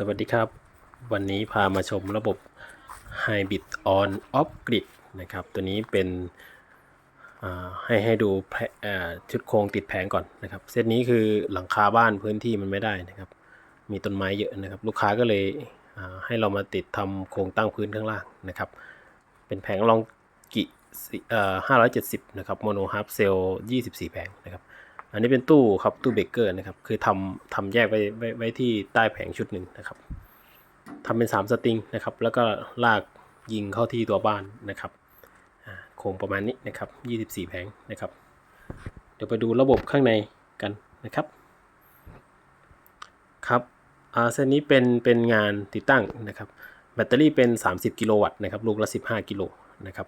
สวัสดีครับ วันนี้พามาชมระบบ Hybrid On Off Grid นะครับ ตัวนี้เป็นให้ให้ดูชุดโครงติดแผงก่อนนะครับ เซตนี้คือหลังคาบ้านพื้นที่มันไม่ได้นะครับ มีต้นไม้เยอะนะครับ ลูกค้าก็เลยให้เรามาติดทำโครงตั้งพื้นข้างล่างนะครับ เป็นแผงลองกิสี่เอ่อ570นะครับโมโนฮาร์ฟเซล24แผงนะครับ อันนี้เป็นตู้ครับตู้เบเกอร์นะครับ คือทำทำแยกไว้ไว้ไว้ที่ใต้แผงชุดหนึ่งนะครับทำเป็น 3 สตริงนะครับ แล้วก็ลากยิงเข้าที่ตัวบ้านนะครับโครงประมาณนี้นะครับ 24 แผงนะครับ เดี๋ยวไปดูระบบข้างในกันนะครับ ครับอ่าเส้นนี้เป็นเป็นงานติดตั้งนะครับ แบตเตอรี่เป็น 30 กิโลวัตต์นะครับ ลูกละ 15 กิโลนะครับ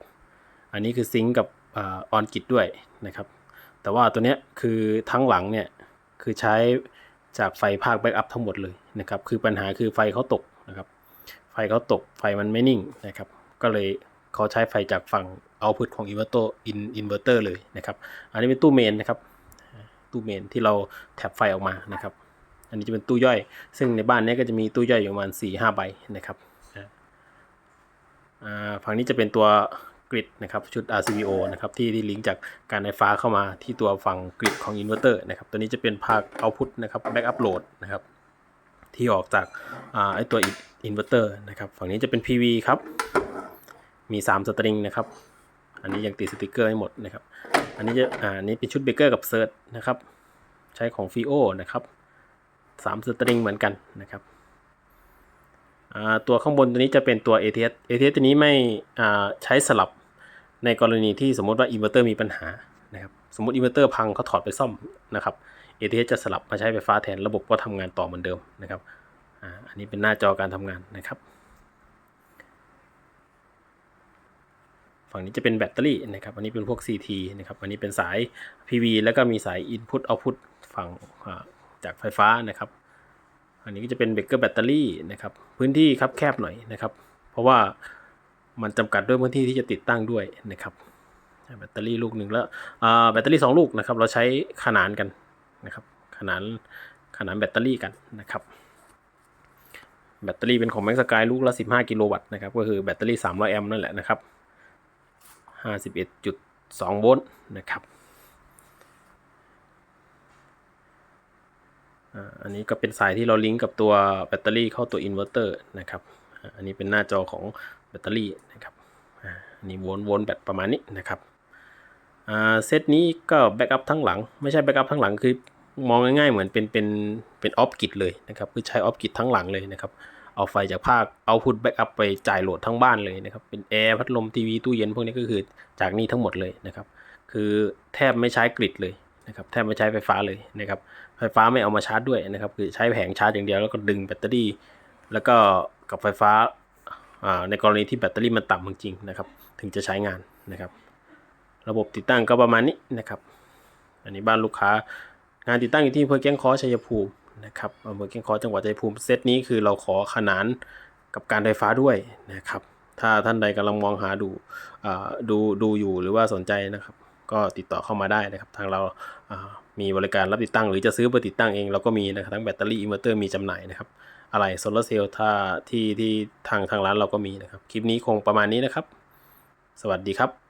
อันนี้คือซิงก์กับออนกิตด้วยนะครับ แต่ว่าตัวเนี้ยคือทั้งหลังเนี่ยคือใช้จากไฟภาคแบ็กอัพทั้งหมดเลยนะครับคือปัญหาคือไฟเขาตกนะครับไฟเขาตกไฟมันไม่นิ่งนะครับก็เลยเขาใช้ไฟจากฝั่งเอาพุทของอินเวอร์เตอร์อินอินเวอร์เตอร์เลยนะครับอันนี้เป็นตู้เมนนะครับตู้เมนที่เราแท็บไฟออกมานะครับอันนี้จะเป็นตู้ย่อย ซึ่งในบ้านนี้ก็จะมีตู้ย่อยอยู่ประมาณ4-5หใบนะครับฝั่งนี้จะเป็นตัว กริดนะครับชุด RCVO นะครับที่ที่ลิงก์จากการไฟฟ้าเข้ามาที่ตัวฝั่งกริดของอินเวอร์เตอร์นะครับตัวนี้จะเป็นภาคเอาพุทนะครับแบ็กอัพโหลดนะครับที่ออกจากอ่าไอตัวอินเวอร์เตอร์นะครับฝั่งนี้จะเป็น PV ครับ มี 3 สตริงนะครับ อันนี้ยังติดสติกเกอร์ให้หมดนะครับ อันนี้จะอ่าอันนี้เป็นชุดเบเกอร์กับเซิร์ชนะครับ ใช้ของฟีโอนะครับสามสตริงเหมือนกันนะครับอ่าตัวข้างบนตัวนี้จะเป็นตัว ATS ATS ตัวนี้ไม่อ่าใช้สลับ ในกรณีที่สมมติว่าอินเวอร์เตอร์มีปัญหานะครับสมมติอินเวอร์เตอร์พังเขาถอดไปซ่อมนะครับ ATS จะสลับมาใช้ไฟฟ้าแทนระบบก็ทำงานต่อเหมือนเดิมนะครับอันนี้เป็นหน้าจอการทำงานนะครับ ฝั่งนี้จะเป็นแบตเตอรี่นะครับ อันนี้เป็นพวก CT นะครับ อันนี้เป็นสาย PV แล้วก็มีสาย Input Output ฝั่งจากไฟฟ้านะครับ อันนี้ก็จะเป็นเบรกเกอร์แบตเตอรี่นะครับ พื้นที่ครับแคบหน่อยนะครับ เพราะว่า มันจำกัดด้วยพื้นที่ที่จะติดตั้งด้วยนะครับแบตเตอรี่ลูกหนึ่งแล้วแบตเตอรี่สองลูกนะครับ เราใช้ขนานกันนะครับ ขนานขนานแบตเตอรี่กันนะครับ แบตเตอรี่เป็นของแม็กสกายลูกละ 15 กิโลวัตต์นะครับ ก็คือแบตเตอรี่ 300 แอมป์นั่นแหละนะครับ 51.2 โวลต์นะครับอันนี้ก็เป็นสายที่เราลิงก์กับตัวแบตเตอรี่เข้าตัวอินเวอร์เตอร์นะครับ อันนี้เป็นหน้าจอของ แบตเตอรี่นะครับอ่าอันนี้โวล์โวล์แบตประมาณนี้นะครับอ่าเซตนี้ก็แบ็กอัพทั้งหลัง ไม่ใช่แบ็กอัพทั้งหลังคือมองง่ายๆเหมือนเป็นเป็นเป็นออฟกิตเลยนะครับคือใช้ออฟกิตทั้งหลังเลยนะครับเอาไฟจากภาคเอาพุทแบ็กอัพไปจ่ายโหลดทั้งบ้านเลยนะครับเป็นแอร์พัดลมทีวีตู้เย็นพวกนี้ก็คือจากนี่ทั้งหมดเลยนะครับคือแทบไม่ใช้กริดเลยนะครับแทบไม่ใช้ไฟฟ้าเลยนะครับไฟฟ้าไม่เอามาชาร์จด้วยนะครับคือใช้แผงชาร์จอย่างเดียวแล้วก็ดึงแบตเตอรี่ แล้วก็กับไฟฟ้า ในกรณีที่แบตเตอรี่มันต่ำจริงๆนะครับ ถึงจะใช้งานนะครับ ระบบติดตั้งก็ประมาณนี้นะครับ อันนี้บ้านลูกค้างานติดตั้งอยู่ที่อำเภอแก้งคอชัยภูมินะครับอำเภอแก้งคอจังหวัดชัยภูมิเซตนี้คือเราขอขนานกับการไฟฟ้าด้วยนะครับ ถ้าท่านใดกำลังมองหาดูดูดูอยู่หรือว่าสนใจนะครับ ก็ติดต่อเข้ามาได้นะครับ ทางเราอ่ามีบริการรับติดตั้ง หรือจะซื้อไปติดตั้งเองเราก็มีนะครับทั้งแบตเตอรี่อินเวอร์เตอร์มีจำหน่ายนะครับ อะไรโซลาร์เซลล์ถ้าที่ที่ทางทางร้านเราก็มีนะครับ คลิปนี้คงประมาณนี้นะครับ สวัสดีครับ